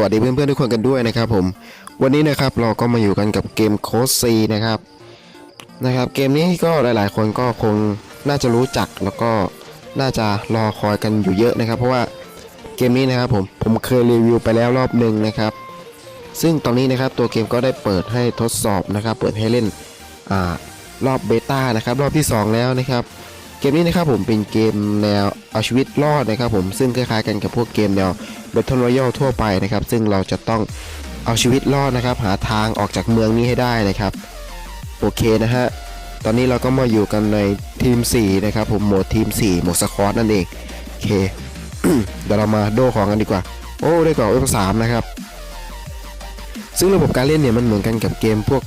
วัสดีเพื่อนๆทุกคนกันด้วยนะครับผม วันนี้นะครับเราก็มาอยู่กันกับเกมโคสซีนะครับนะครับเกมนี้ก็หลายๆ คนก็คงน่าจะรู้จักแล้วก็น่าจะรอคอยกันอยู่เยอะนะครับ เพราะว่าเกมนี้นะครับผมผมเคยรีวิวไปแล้วรอบหนึ่งนะครับ ซึ่งตอนนี้นะครับตัวเกมก็ได้เปิดให้ทดสอบนะครับ เปิดให้เล่นอรอบเบต้านะครับรอบที่ 2 แล้วนะครับ เกมนี้นะครับผมเป็นเกมแนวเอาชีวิตรอดนะครับผมซึ่งคล้ายๆกันกับพวกเกมแนว Battle Royale ทั่วไปนะครับ ซึ่งเราจะต้องเอาชีวิตรอดนะครับ หาทางออกจากเมืองนี้ให้ได้นะครับ โอเคนะฮะตอนนี้เราก็มาอยู่กันในทีม 4 นะครับผมโหมดทีม 4 โหมดสควอตนั่นเองโอเคเดี๋ยวเรามาโดของกันดีกว่า โอ้ได้ก่อง F3 นะครับ ซึ่งระบบการเล่นเนี่ยมันเหมือนกันกับเกมพวก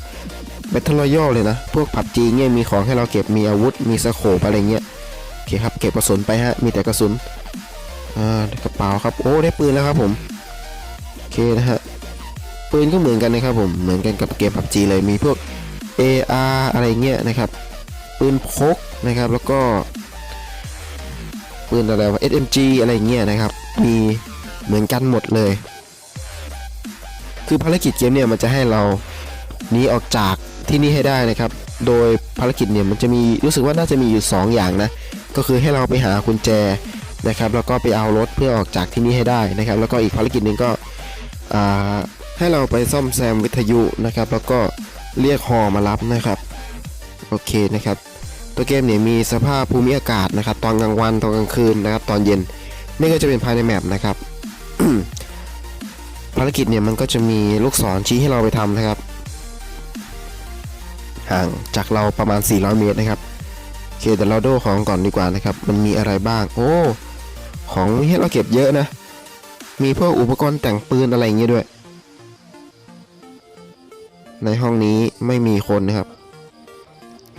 Battle r o y a l เลยนะ พวก PUBG เงี้ยมีของให้เราเก็บมีอาวุธ มีสโคปอะไรเงี้ยโอเคครับ เก็บกระสุนไปฮะ มีแต่กระสุนอ่ากระเป๋าครับ โอ้ได้ปืนแล้วครับผมโอเคนะฮะปืนก็เหมือนกันนะครับผมเหมือนกันกับเกม PUBG เลยมีพวก AR อะไรเงี้ยนะครับปืนพกนะครับแล้วก็ปืนอะไรวะ SMG อะไรเงี้ยนะครับ มีเหมือนกันหมดเลย คือภารกิจเกมเนี่ยมันจะให้เราหนีออกจาก ที่นี่ให้ได้นะครับ โดยภารกิจเนี่ยมันจะมีรู้สึกว่าน่าจะมีอยู่ 2 อย่างนะ ก็คือให้เราไปหากุญแจนะครับ แล้วก็ไปเอารถเพื่อออกจากที่นี่ให้ได้นะครับ แล้วก็อีกภารกิจหนึ่งก็ให้เราไปซ่อมแซมวิทยุนะครับ แล้วก็เรียกฮอมารับนะครับ โอเคนะครับ ตัวเกมเนี่ยมีสภาพภูมิอากาศนะครับ ตอนกลางวันตอนกลางคืนนะครับ ตอนเย็นนี่ก็จะเป็นภายในแมปนะครับภารกิจเนี่ยมันก็จะมีลูกศรชี้ให้เราไปทำนะครับ ห่างจากเราประมาณ 400 เมตรนะครับโอเคเดี๋ยวเราโดของก่อนดีกว่านะครับ มันมีอะไรบ้าง โอ้ ของที่เราเก็บเยอะนะ มีพวกอุปกรณ์แต่งปืนอะไรอย่างเงี้ยด้วย ในห้องนี้ไม่มีคนนะครับ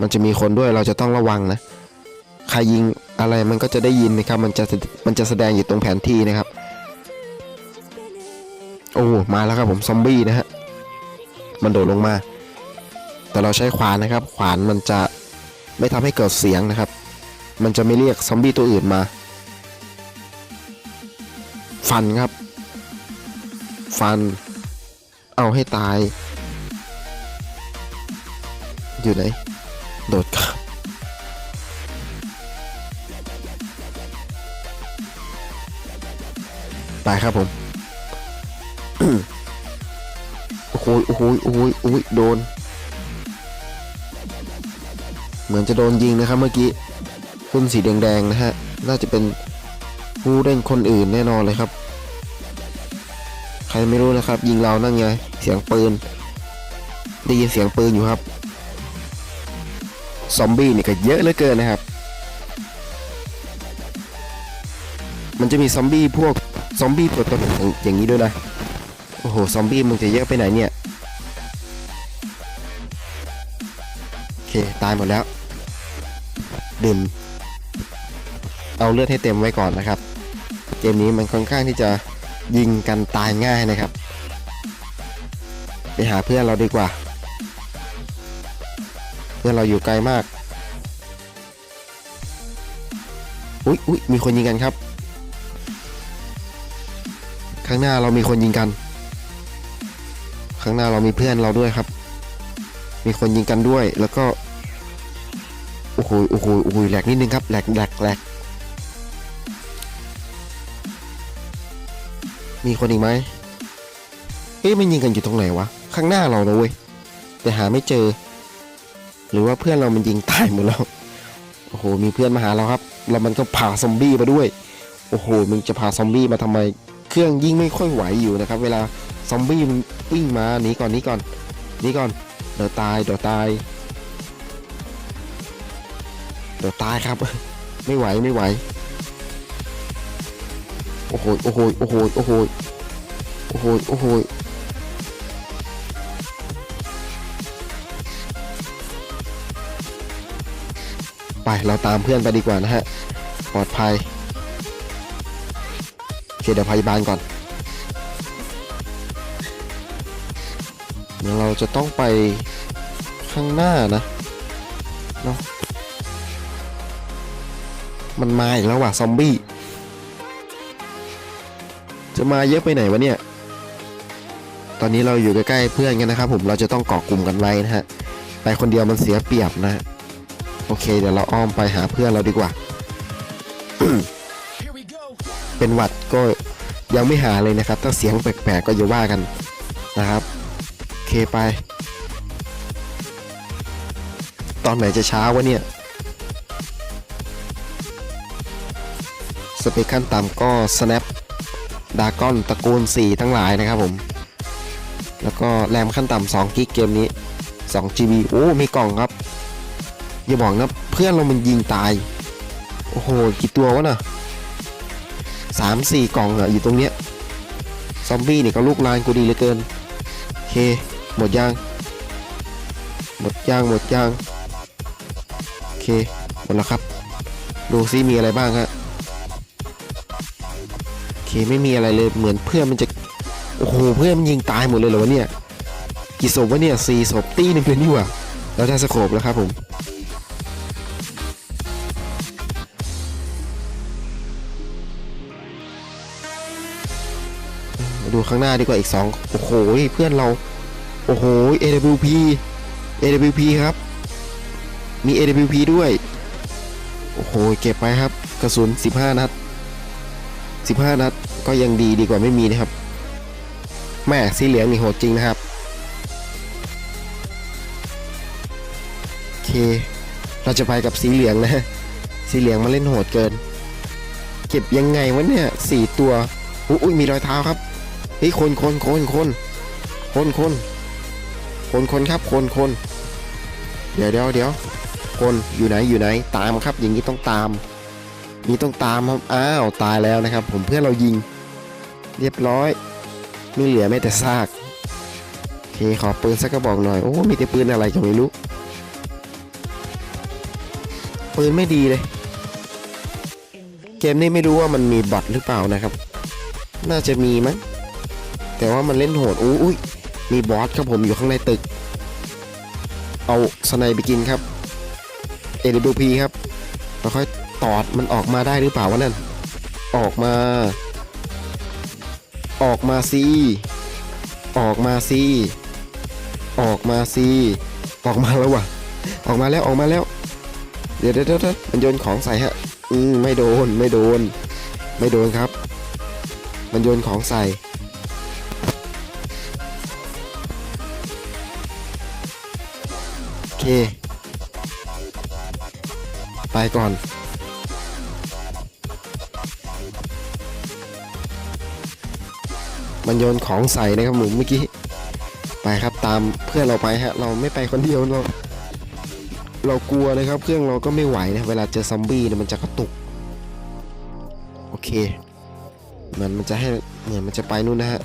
มันจะมีคนด้วยเราจะต้องระวังนะ ใครยิงอะไรมันก็จะได้ยินนะครับ มันจะมันจะแสดงอยู่ตรงแผนที่นะครับ โอ้ มาแล้วครับผมซอมบี้นะฮะ มันโดดลงมา แต่เราใช้ขวานนะครับ ขวานมันจะไม่ทำให้เกิดเสียงนะครับ มันจะไม่เรียกซอมบี้ตัวอื่นมา ฟันครับ ฟัน เอาให้ตาย อยู่ไหน โดดครับไปครับผม โอ้โหโอ้โหโอ้โหโอ้โหโดน เหมือนจะโดนยิงนะครับเมื่อกี้หุ้นสีแดงๆนะฮะ น่าจะเป็นผู้เล่นคนอื่นแน่นอนเลยครับ ใครไม่รู้นะครับ ยิงเรานั่นไง เสียงปืน ได้ยินเสียงปืนอยู่ครับ ซอมบี้นี่ก็เยอะเหลือเกินนะครับ มันจะมีซอมบี้พวกซอมบี้ตัวตนออย่างนี้ด้วยนะ โอ้โห ซอมบี้มึงจะเยอะไปไหนเนี่ย โอเค ตายหมดแล้ว ดื่มเอาเลือดให้เต็มไว้ก่อนนะครับ เกมนี้มันค่อนข้างที่จะยิงกันตายง่ายนะครับ ไปหาเพื่อนเราดีกว่า เพื่อนเราอยู่ไกลมาก อุ๊ยอุ๊ยมีคนยิงกันครับ ข้างหน้าเรามีคนยิงกัน ข้างหน้าเรามีเพื่อนเราด้วยครับ มีคนยิงกันด้วยแล้วก็ อ้โหโอ้โหโอ้โหแหลกนิดนึงครับแหลกแหลกแหลกมีคนอีกไหมเอ๊ะมันยิงกันอยู่ตรงไหนวะ ข้างหน้าเรานะเว้ยแต่หาไม่เจอ หรือว่าเพื่อนเรามันยิงตายหมดแล้วโอ้โหมีเพื่อนมาหาเราครับ แล้วมันก็พาซอมบี้มาด้วย โอ้โหมึงจะพาซอมบี้มาทำไม เครื่องยิ่งไม่ค่อยไหวอยู่นะครับ เวลาซอมบี้มันวิ่งมาหนีก่อนหนีก่อนหนีก่อนเดี๋ยวตายเดี๋ยวตาย เดี๋ยวตายครับ ไม่ไหวไม่ไหว โอ้โหโอ้โหโอ้โหโอ้โหโอ้โหโอ้โหไปเราตามเพื่อนไปดีกว่านะฮะ ปลอดภัยโอเคเดี๋ยวพยาบาลก่อนเดี๋ยวเราจะต้องไปข้างหน้านะเนาะ มันมาอีกแล้วว่ะซอมบี้จะมาเยอะไปไหนวะเนี่ย ตอนนี้เราอยู่ใกล้ๆเพื่อนกันนะครับผมเราจะต้องเกาะกลุ่มกันไว้นะฮะ ไปคนเดียวมันเสียเปรียบนะโอเค เดี๋ยวเราอ้อมไปหาเพื่อนเราดีกว่า เป็นหวัดก็ยังไม่หาเลยนะครับ ถ้าเสียงแปลกๆก็อย่าว่ากันนะครับโอเคไป ตอนไหนจะเช้าวะเนี่ย สเปคขั้นต่ำก็ snap ดากอนตระกูล 4 ทั้งหลายนะครับผม แล้วก็แรมขั้นต่ำ2กิกเกมนี้ 2 GB โอ้ มีกล่องครับ อย่าบอกนะ เพื่อนเรามันยิงตาย โอ้โห กี่ตัววะน่ะสามสี่กล่องอะอยู่ตรงเนี้ย ซอมบี้นี่ก็ลูกลานกูดีเหลือเกิน โอเค หมดยังหมดยังหมดยังโอเค หมดแล้วครับ ดูซิมีอะไรบ้างฮะ เคไม่มีอะไรเลยเหมือนเพื่อนมันจะโอ้โหเพื่อนมันยิงตายหมดเลยเหรอวะเนี่ยกี่ศพวะเนี่ยสี่ศพตีหนึ่งเลยนี่หว่าแล้วได้สโคปแล้วครับผมมาดูข้างหน้าดีกว่าอีกสองโอ้โห เพื่อนเรา โอ้โห AWP AWP ครับ มี AWP ด้วย โอ้โห เก็บไปครับ กระสุน 15 นัด 15 นัดก็ยังดีดีกว่าไม่มีนะครับแม่สีเหลืองนี่โหดจริงนะครับโอเค เราจะไปกับสีเหลืองนะ สีเหลืองมาเล่นโหดเกิน เก็บยังไงวะเนี่ยสี่ตัวอุ้ยมีรอยเท้าครับเฮ้ยคนคนคนคนคนคนคนคนครับคนคนเดี๋ยวเดี๋ยวเดี๋ยวคนอยู่ไหนอยู่ไหนตามครับอย่างนี้ต้องตาม นี่ต้องตามครับ อ้าว ตายแล้วนะครับ ผมเพื่อนเรายิง เรียบร้อย ไม่เหลือแม้แต่ซากโอเคขอปืนสักกระบอกหน่อย โอ้ มีแต่ปืนอะไรก็ไม่รู้ ปืนไม่ดีเลย เกมนี้ไม่รู้ว่ามันมีบอทหรือเปล่านะครับ น่าจะมีมั้ง แต่ว่ามันเล่นโหดอู้อุ้ยมีบอสครับผมอยู่ข้างในตึก เอาสไนไปกินครับ AWP ครับแล้วค่อย ตอดมันออกมาได้หรือเปล่าวะนั่น ออกมา ออกมาสิออกมาสิออกมาสิออกมาแล้ววะออกมาแล้วออกมาแล้ว เดี๋ยวเดี๋ยวเดี๋ยวมันโยนของใส่ฮะ อืมไม่โดนไม่โดน ไม่โดนครับ มันโยนของใส่โอเค ไปก่อน มันโยนของใส่นะครับผมเมื่อกี้ไปครับตามเพื่อนเราไปฮะเราไม่ไปคนเดียวเราเรากลัวเลยครับเครื่องเราก็ไม่ไหวนะเวลาเจอซอมบี้เนี่ยมันจะกระตุกโอเคเหมือนมันจะให้เหมือนมันจะไปนู่นนะฮะ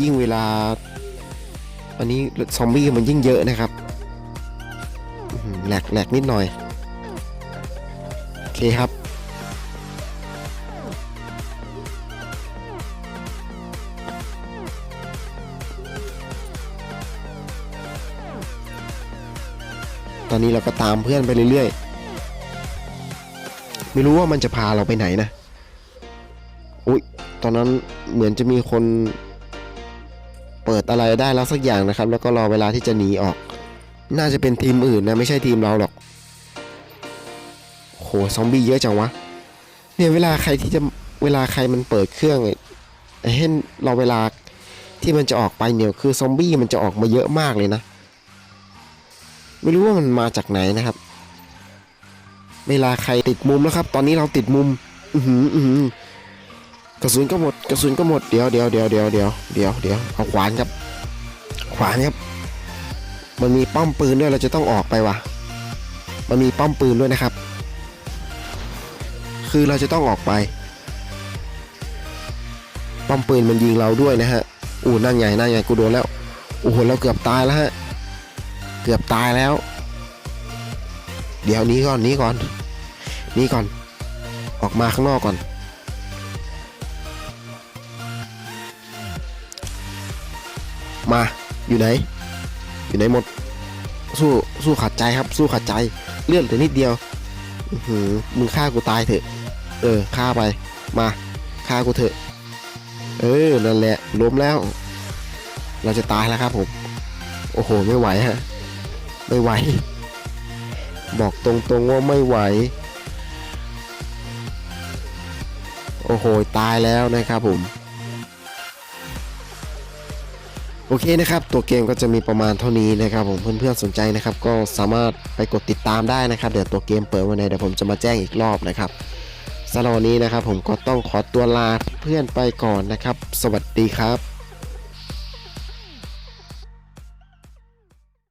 ยิ่งเวลาอันนี้ซอมบี้มันยิ่งเยอะนะครับแหลกแหลกนิดหน่อยโอเคครับ ตอนนี้เราก็ตามเพื่อนไปเรื่อยๆ ไม่รู้ว่ามันจะพาเราไปไหนนะ อุ๊ย ตอนนั้นเหมือนจะมีคนเปิดอะไรได้แล้วสักอย่างนะครับ แล้วก็รอเวลาที่จะหนีออก น่าจะเป็นทีมอื่นนะ ไม่ใช่ทีมเราหรอกโหซอมบี้เยอะจังวะ เนี่ยเวลาใครที่จะเวลาใครมันเปิดเครื่องไอ้เห็นเราเวลาที่มันจะออกไปเนี่ยคือซอมบี้มันจะออกมาเยอะมากเลยนะ ไม่รู้ว่ามันมาจากไหนนะครับ เวลาใครติดมุมแล้วครับ ตอนนี้เราติดมุม อือหืออือหือกระสุนก็หมดกระสุนก็หมดเดี๋ยวเดี๋ยวเดี๋ยวเดี๋ยวเดี๋ยวเดี๋ยวเดี๋ยวเอาขวานครับ ขวานครับ มันมีป้อมปืนด้วยเราจะต้องออกไปว่ะ มันมีป้อมปืนด้วยนะครับ คือเราจะต้องออกไป ป้อมปืนมันยิงเราด้วยนะฮะอู้นั่นไงนั่นไงกูโดนแล้วโอ้โหเราเกือบตายแล้วฮะ เกือบตายแล้ว เดี๋ยวนี้ก่อนนี้ก่อนนี้ก่อน ออกมาข้างนอกก่อน มาอยู่ไหน อยู่ไหนหมด สู้สู้ขัดใจครับ สู้ขัดใจเลือดเหลือนิดเดียวหือมึงฆ่ากูตายเถอะ เออฆ่าไป มาฆ่ากูเถอะ เออนั่นแหละล้มแล้ว เราจะตายแล้วครับผม โอ้โห ไม่ไหวฮะ ไม่ไหว บอกตรงๆว่าไม่ไหว โอ้โห ตายแล้วนะครับผม โอเคนะครับ ตัวเกมก็จะมีประมาณเท่านี้นะครับผมเพื่อนๆสนใจนะครับ ก็สามารถไปกดติดตามได้นะครับ เดี๋ยวตัวเกมเปิดวันไหนเดี๋ยวผมจะมาแจ้งอีกรอบนะครับสำหรับวันนี้นะครับผมก็ต้องขอตัวลาเพื่อนไปก่อนนะครับ สวัสดีครับ